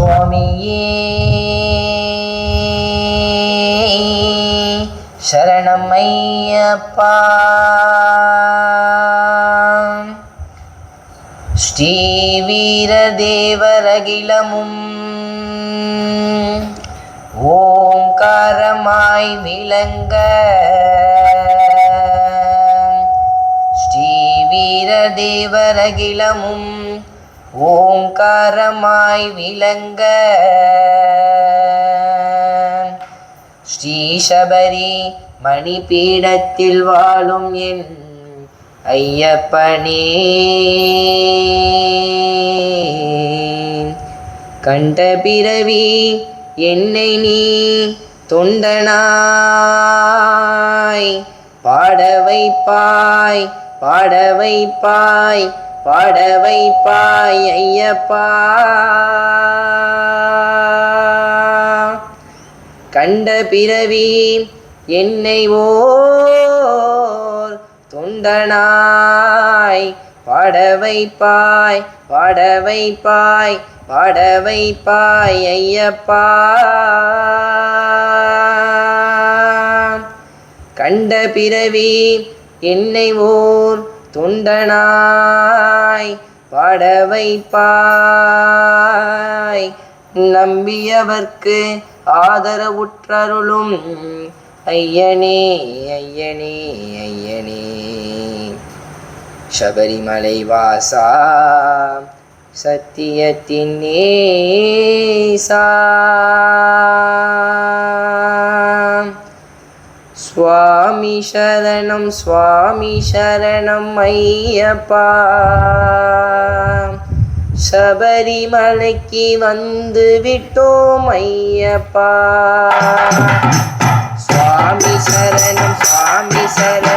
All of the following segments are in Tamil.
சுவாமியே. சரணமையப்பா ஐயப்பா. தேவரகிலமும் ஓங்காரமாய் விளங்க. ஸ்ரீ தேவரகிலமும் ஓங்காரமாய் விளங்க. ஸ்ரீசபரி மணிபீடத்தில் வாழும் என் ஐயப்பனே. கண்ட பிறவி என்னை நீ தொண்டனாய். பாட வைப்பாய் பாட வைப்பாய் படவை பாயப்பா கண்ட பிறவி என்னை ஓர் தொண்டனாய். படவை பாய் படவை பாய் படவை பாய் ஐயப்பா. கண்ட பிறவி என்னை ஓர் தொண்டனாய். பாட வைப்பாய் நம்பியவர்க்கு ஆதரவுற்றருளும். ஐயனே ஐயனே ஐயனே. சபரிமலை வாசா சத்தியத்தின் நேசா. சுவாமி சரணம் சுவாமி சரணம் ஐயப்பா. சபரிமலைக்கு வந்து விட்டோம் ஐயப்பா. சுவாமி சரணம் சுவாமி சரணம்.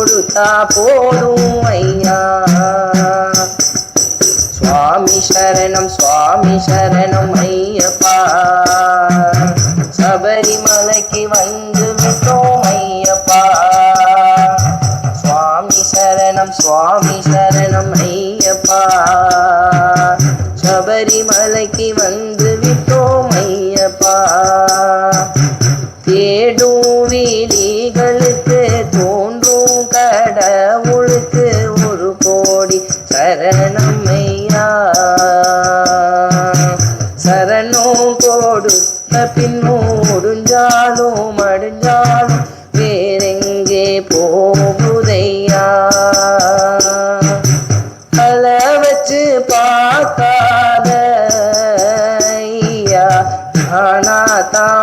கொடுத்தா போதும் ஐயா. சுவாமி சரணம் சுவாமி சரணம் ஐயப்பா. சபரிமலைக்கு வந்து விட்டோம் ஐயப்பா. சுவாமி சரணம் சுவாமி சரணம் ஐயப்பா. சபரிமலைக்கு வந்து விட்டோம் ஐயப்பா. தேடும் வீலிகள் ஆனா தான்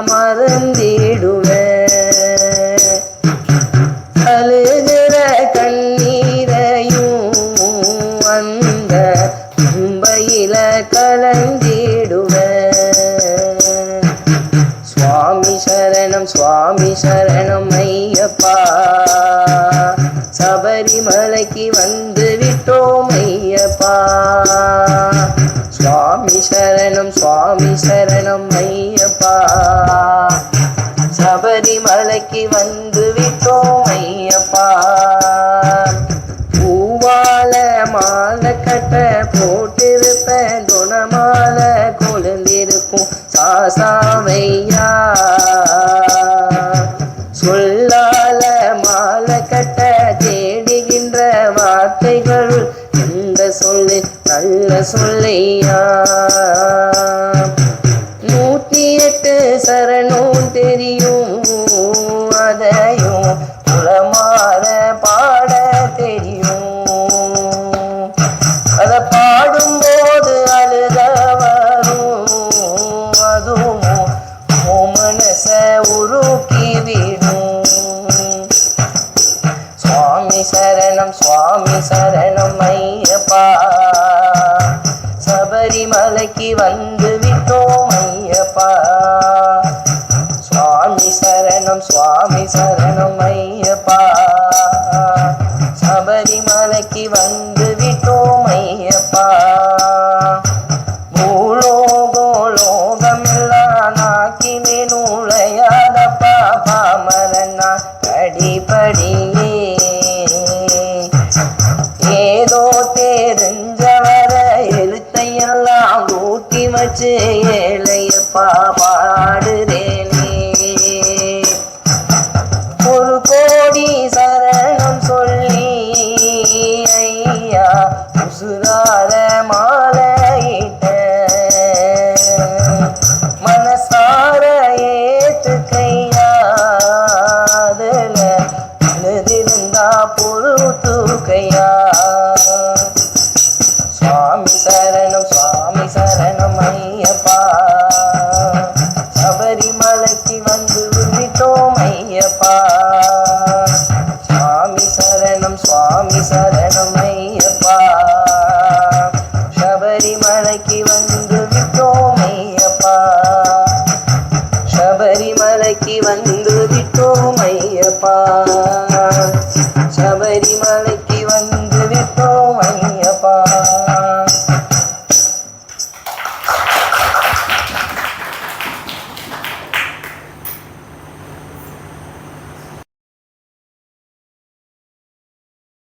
சுவாமி சரணம் சுவாமி சரணம் ஐயப்பா. சபரிமலைக்கு வந்து விட்டோம் ஐயப்பா. பூவால மாலை கட்ட போட்டிருப்பேன் குணமால கொழுந்திருக்கும் சாசாமையா. சொல்லால மாலை கட்ட தேடுகின்ற வார்த்தைகள் எந்த சொல்லு சொல்ல சொல்லையா? நூற்றி எட்டு சரணம் தெரியும் அதையும் குளமாற பாட தெரியும். அதை பாடும்போது அழுத வரும் அதுவும் மனச உருக்கிவிடும் சுவாமி சரணம் சுவாமி சரணம் சுவாமி சரணம் ஐயப்பா சபரிமலைக்கு வந்து விட்டோம் ஐயப்பா பூலோகோலோகமெல்லாம் ஏதோ தெரிஞ்சவர எழுத்தையெல்லாம் ஊட்டி வச்சு ஏழையப்பா பாடு. ಸರಣ